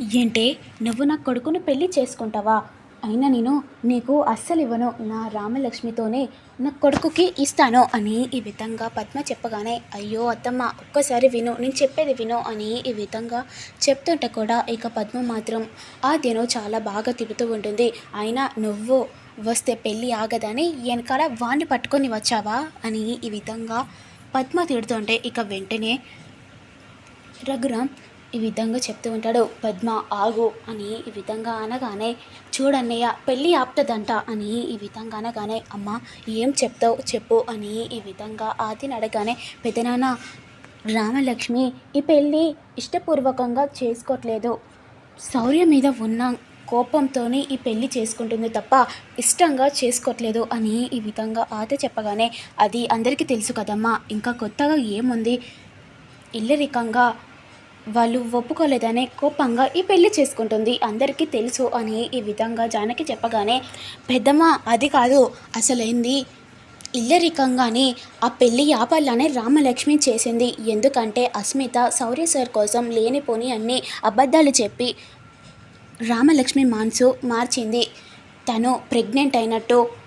ఏంటే నువ్వు నా కొడుకును పెళ్ళి చేసుకుంటావా? అయినా నేను నీకు అస్సలు ఇవ్వను నా రామలక్ష్మితోనే నా కొడుకుకి ఇస్తాను అని ఈ విధంగా పద్మ చెప్పగానే అయ్యో అత్తమ్మ ఒక్కసారి విను నేను చెప్పేది విను అని ఈ విధంగా చెప్తుంటే కూడా ఇక పద్మ మాత్రం ఆ దినం చాలా బాగా తిడుతూ ఉంటుంది. అయినా నువ్వు వస్తే పెళ్ళి ఆగదని వెనకాల వాణ్ణి పట్టుకొని వచ్చావా? అని ఈ విధంగా పద్మ తిడుతుంటే ఇక వెంటనే రఘురామ్ ఈ విధంగా చెప్తూ ఉంటాడు పద్మ ఆగు అని ఈ విధంగా అనగానే చూడన్నయ్య పెళ్ళి ఆపుతుందంట అని ఈ విధంగా అనగానే అమ్మ ఏం చెప్తావు చెప్పు అని ఈ విధంగా ఆదిని అడగానే పెదనాన్న రామలక్ష్మి ఈ పెళ్ళి ఇష్టపూర్వకంగా చేసుకోవట్లేదు శౌర్య మీద ఉన్న కోపంతో ఈ పెళ్ళి చేసుకుంటుంది తప్ప ఇష్టంగా చేసుకోవట్లేదు అని ఈ విధంగా ఆత చెప్పగానే అది అందరికీ తెలుసు కదమ్మా ఇంకా కొత్తగా ఏముంది? ఇల్లరికంగా వాళ్ళు ఒప్పుకోలేదనే కోపంగా ఈ పెళ్ళి చేసుకుంటుంది. అందరికీ తెలుసు అని ఈ విధంగా జానకి చెప్పగానే పెద్దమ్మ అది కాదు. అసలేంది? ఇల్లరికంగానే ఆ పెళ్ళి ఆపాలనే రామలక్ష్మి చేసింది. ఎందుకంటే అస్మిత సౌర్య సార్ కోసం లేనిపోని అన్ని అబద్ధాలు చెప్పి రామలక్ష్మి మాన్సు మార్చింది. తను ప్రెగ్నెంట్ అయినట్టు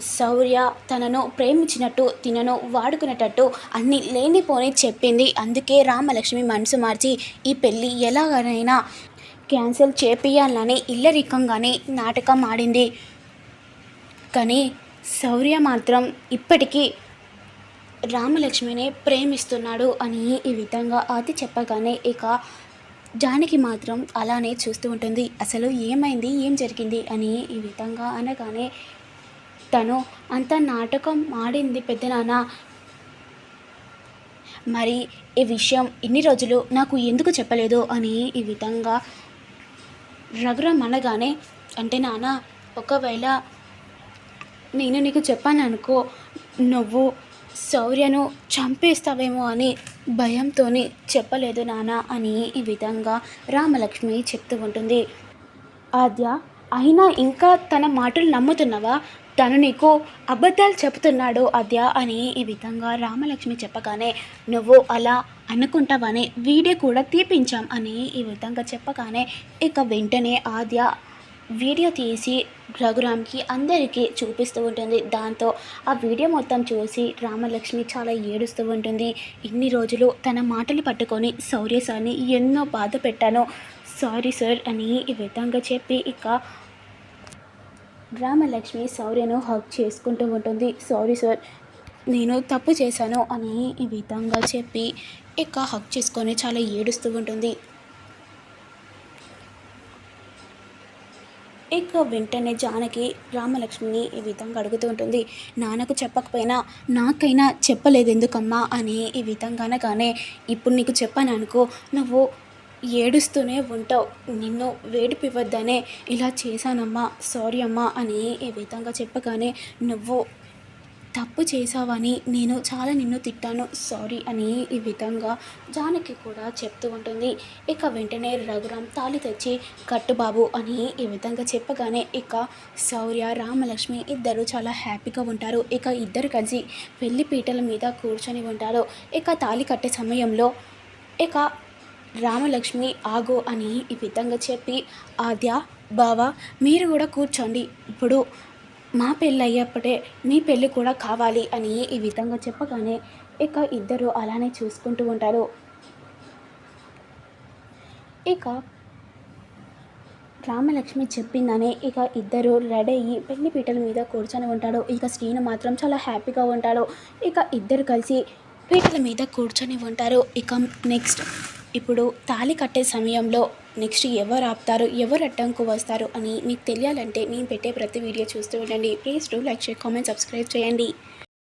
శౌర్య తనను ప్రేమించినట్టు తినను వాడుకునేటట్టు అన్ని లేనిపోని చెప్పింది. అందుకే రామలక్ష్మి మనసు మార్చి ఈ పెళ్ళి ఎలాగైనా క్యాన్సిల్ చేపియాలని ఇల్లరికంగానే నాటకం ఆడింది. కానీ శౌర్య మాత్రం ఇప్పటికీ రామలక్ష్మిని ప్రేమిస్తున్నాడు అని ఈ విధంగా అతి చెప్పగానే ఇక జానకి మాత్రం అలానే చూస్తూ ఉంటుంది. అసలు ఏమైంది? ఏం జరిగింది? అని ఈ విధంగా అనగానే తను అంత నాటకం ఆడింది పెద్దనాన్న మరి ఈ విషయం ఇన్ని రోజులు నాకు ఎందుకు చెప్పలేదు అని ఈ విధంగా రఘురామ్ అనగానే అంటే నాన్న ఒకవేళ నేను నీకు చెప్పాను అనుకో నువ్వు శౌర్యను చంపేస్తావేమో అని భయంతో చెప్పలేదు నాన్న అని ఈ విధంగా రామలక్ష్మి చెప్తూ ఉంటుంది. ఆద్య అయినా ఇంకా తన మాటలు నమ్ముతున్నావా? తను నీకు అబద్ధాలు చెబుతున్నాడు అద్య అని ఈ విధంగా రామలక్ష్మి చెప్పగానే నువ్వు అలా అనుకుంటావని వీడియో కూడా తీపించాం అని ఈ విధంగా చెప్పగానే ఇక వెంటనే ఆద్య వీడియో తీసి రఘురామ్కి అందరికీ చూపిస్తూ ఉంటుంది. దాంతో ఆ వీడియో మొత్తం చూసి రామలక్ష్మి చాలా ఏడుస్తూ ఉంటుంది. ఇన్ని రోజులు తన మాటలు పట్టుకొని శౌర్య సార్ని ఎన్నో బాధ పెట్టాను. సారీ సార్ అని ఈ విధంగా చెప్పి ఇక రామలక్ష్మి శౌర్యను హక్ చేసుకుంటూ ఉంటుంది. సారీ సార్ నేను తప్పు చేశాను అని ఈ విధంగా చెప్పి ఇక హక్ చేసుకొని చాలా ఏడుస్తూ ఉంటుంది. ఇక వెంటనే జానకి రామలక్ష్మిని ఈ విధంగా అడుగుతూ ఉంటుంది. నాన్నకు చెప్పకపోయినా నాకైనా చెప్పలేదు ఎందుకమ్మా అని ఈ విధంగా అనగానే ఇప్పుడు నీకు చెప్పాను అనుకో నువ్వు ఏడుస్తూనే ఉంటావు. నిన్ను వేడిపివద్దనే ఇలా చేశానమ్మా. సారీ అమ్మా అని ఈ విధంగా చెప్పగానే నువ్వు తప్పు చేసావని నేను చాలా నిన్ను తిట్టాను. సారీ అని ఈ విధంగా జానకి కూడా చెప్తూ ఉంటుంది. ఇక వెంటనే రఘురామ్ తాళి తెచ్చి కట్టుబాబు అని ఈ విధంగా చెప్పగానే ఇక శౌర్య రామలక్ష్మి ఇద్దరు చాలా హ్యాపీగా ఉంటారు. ఇక ఇద్దరు కలిసి పెళ్ళి పీటల మీద కూర్చొని ఉంటారు. ఇక తాళి కట్టే సమయంలో ఇక రామలక్ష్మి ఆగు అని ఈ విధంగా చెప్పి ఆద్య బావ మీరు కూడా కూర్చోండి. ఇప్పుడు మా పెళ్ళి అయ్యేప్పుడే మీ పెళ్ళి కూడా కావాలి అని ఈ విధంగా చెప్పగానే ఇక ఇద్దరు అలానే చూసుకుంటూ ఉంటారు. ఇక రామలక్ష్మి చెప్పిందనే ఇక ఇద్దరు రెడీ అయ్యి పెళ్ళి పీటల మీద కూర్చొని ఉంటాడు ఇక శ్రీను మాత్రం చాలా హ్యాపీగా ఉంటాడు. ఇక ఇద్దరు కలిసి పీటల మీద కూర్చొని ఉంటారు. ఇక నెక్స్ట్ ఇప్పుడు తాళి కట్టే సమయంలో నెక్స్ట్ ఎవరు ఆపుతారు ఎవరు అడ్డంకు వస్తారు అని మీకు తెలియాలంటే నేను పెట్టే ప్రతి వీడియో చూస్తూ ఉండండి. Please do like share comment subscribe చేయండి.